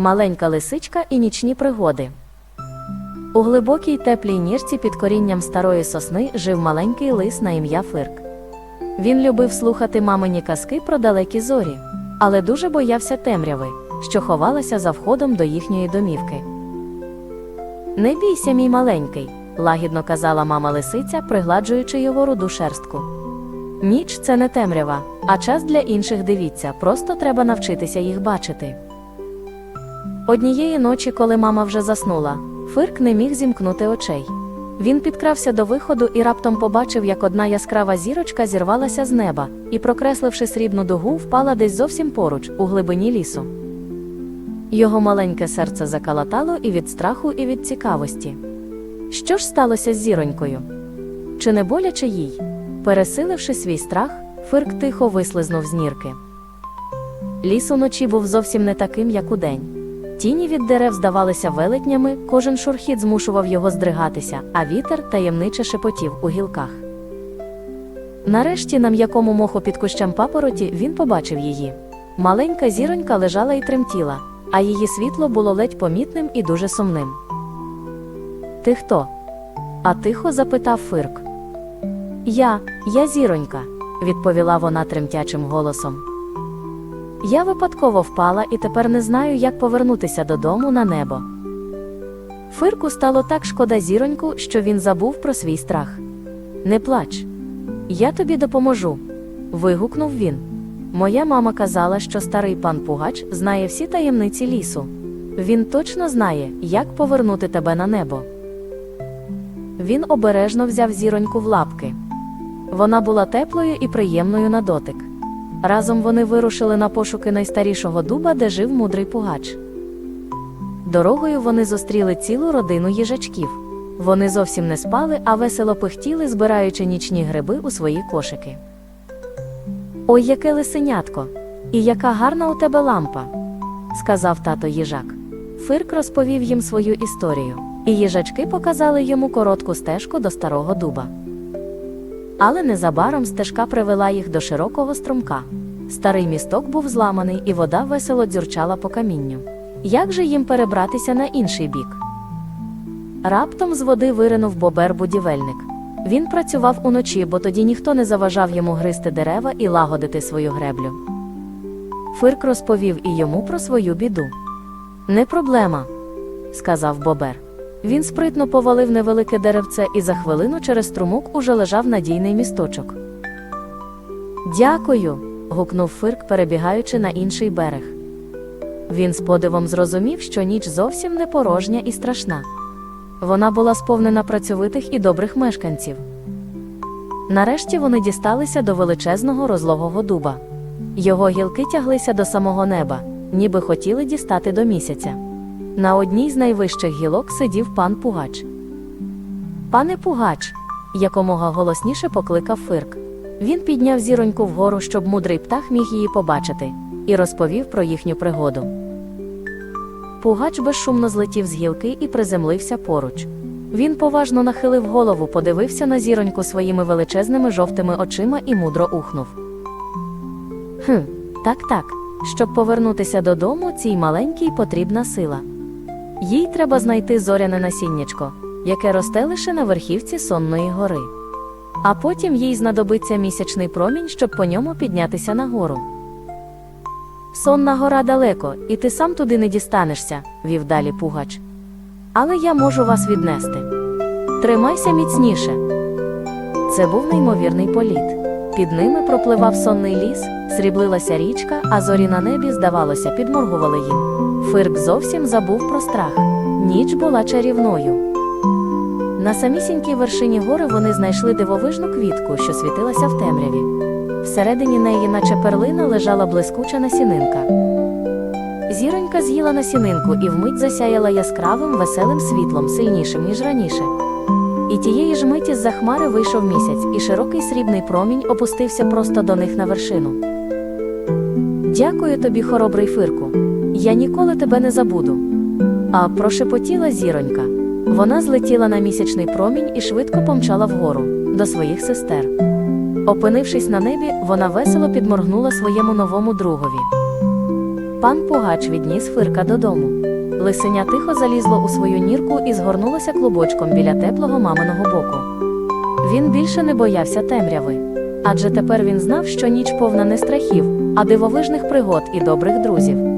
Маленька лисичка і нічні пригоди. У глибокій теплій нірці під корінням старої сосни жив маленький лис на ім'я Фирк. Він любив слухати мамині казки про далекі зорі, але дуже боявся темряви, що ховалася за входом до їхньої домівки. Не бійся, мій маленький, лагідно казала мама лисиця, пригладжуючи його руду шерстку. Ніч це не темрява, а час для інших дивіться, просто треба навчитися їх бачити. Однієї ночі, коли мама вже заснула, Фирк не міг зімкнути очей. Він підкрався до виходу і раптом побачив, як одна яскрава зірочка зірвалася з неба і, прокресливши срібну дугу, впала десь зовсім поруч, у глибині лісу. Його маленьке серце закалатало і від страху, і від цікавості. Що ж сталося з зіронькою? Чи не боляче їй? Пересиливши свій страх, Фирк тихо вислизнув з нірки. Ліс уночі був зовсім не таким, як удень. Тіні від дерев здавалися велетнями, кожен шурхіт змушував його здригатися, а вітер таємниче шепотів у гілках. Нарешті, на м'якому моху під кущем папороті, він побачив її. Маленька зіронька лежала і тремтіла, а її світло було ледь помітним і дуже сумним. Ти хто? А тихо запитав Фирк. Я, я зіронька, відповіла вона тремтячим голосом. Я випадково впала і тепер не знаю, як повернутися додому на небо. Фирку стало так шкода зіроньку, що він забув про свій страх. Не плач, я тобі допоможу. вигукнув він. Моя мама казала, що старий пан Пугач знає всі таємниці лісу. Він точно знає, як повернути тебе на небо. Він обережно взяв зіроньку в лапки. Вона була теплою і приємною на дотик. Разом вони вирушили на пошуки найстарішого дуба, де жив мудрий пугач. Дорогою вони зустріли цілу родину їжачків. Вони зовсім не спали, а весело пихтіли, збираючи нічні гриби у свої кошики. Ой, яке лисенятко! І яка гарна у тебе лампа, сказав тато їжак. Фирк розповів їм свою історію, і їжачки показали йому коротку стежку до старого дуба. Але незабаром стежка привела їх до широкого струмка. Старий місток був зламаний, і вода весело дзюрчала по камінню. Як же їм перебратися на інший бік? Раптом з води виринув бобер-будівельник. Він працював уночі, бо тоді ніхто не заважав йому гризти дерева і лагодити свою греблю. Фирк розповів і йому про свою біду. Не проблема, сказав бобер. Він спритно повалив невелике деревце і за хвилину через струмок уже лежав надійний місточок. Дякую. гукнув Фирк, перебігаючи на інший берег. Він з подивом зрозумів, що ніч зовсім не порожня і страшна. Вона була сповнена працьовитих і добрих мешканців. Нарешті вони дісталися до величезного розлогого дуба. Його гілки тяглися до самого неба, ніби хотіли дістати до місяця. На одній з найвищих гілок сидів пан Пугач. Пане Пугач, якомога голосніше покликав Фирк. Він підняв зіроньку вгору, щоб мудрий птах міг її побачити, і розповів про їхню пригоду. Пугач безшумно злетів з гілки і приземлився поруч. Він поважно нахилив голову, подивився на зіроньку своїми величезними жовтими очима і мудро ухнув. Хм, так, так. Щоб повернутися додому, цій маленькій потрібна сила. Їй треба знайти зоряне насіннячко, яке росте лише на верхівці сонної гори. А потім їй знадобиться місячний промінь, щоб по ньому піднятися нагору. Сонна гора далеко, і ти сам туди не дістанешся, вів далі Пугач. Але я можу вас віднести. Тримайся міцніше. Це був неймовірний політ. Під ними пропливав сонний ліс, сріблилася річка, а зорі на небі, здавалося, підморгували їм. Фирк зовсім забув про страх. Ніч була чарівною. На самісінькій вершині гори вони знайшли дивовижну квітку, що світилася в темряві. Всередині неї, наче перлина, лежала блискуча насінинка. Зіронька з'їла насінинку і вмить засяяла яскравим веселим світлом, сильнішим, ніж раніше. І тієї ж миті з-за хмари вийшов місяць, і широкий срібний промінь опустився просто до них на вершину. Дякую тобі, хоробрий Фирку. Я ніколи тебе не забуду. А прошепотіла зіронька. Вона злетіла на місячний промінь і швидко помчала вгору до своїх сестер. Опинившись на небі, вона весело підморгнула своєму новому другові. Пан Пугач відніс фирка додому. Лисеня тихо залізло у свою нірку і згорнулося клубочком біля теплого маминого боку. Він більше не боявся темряви. Адже тепер він знав, що ніч повна не страхів, а дивовижних пригод і добрих друзів.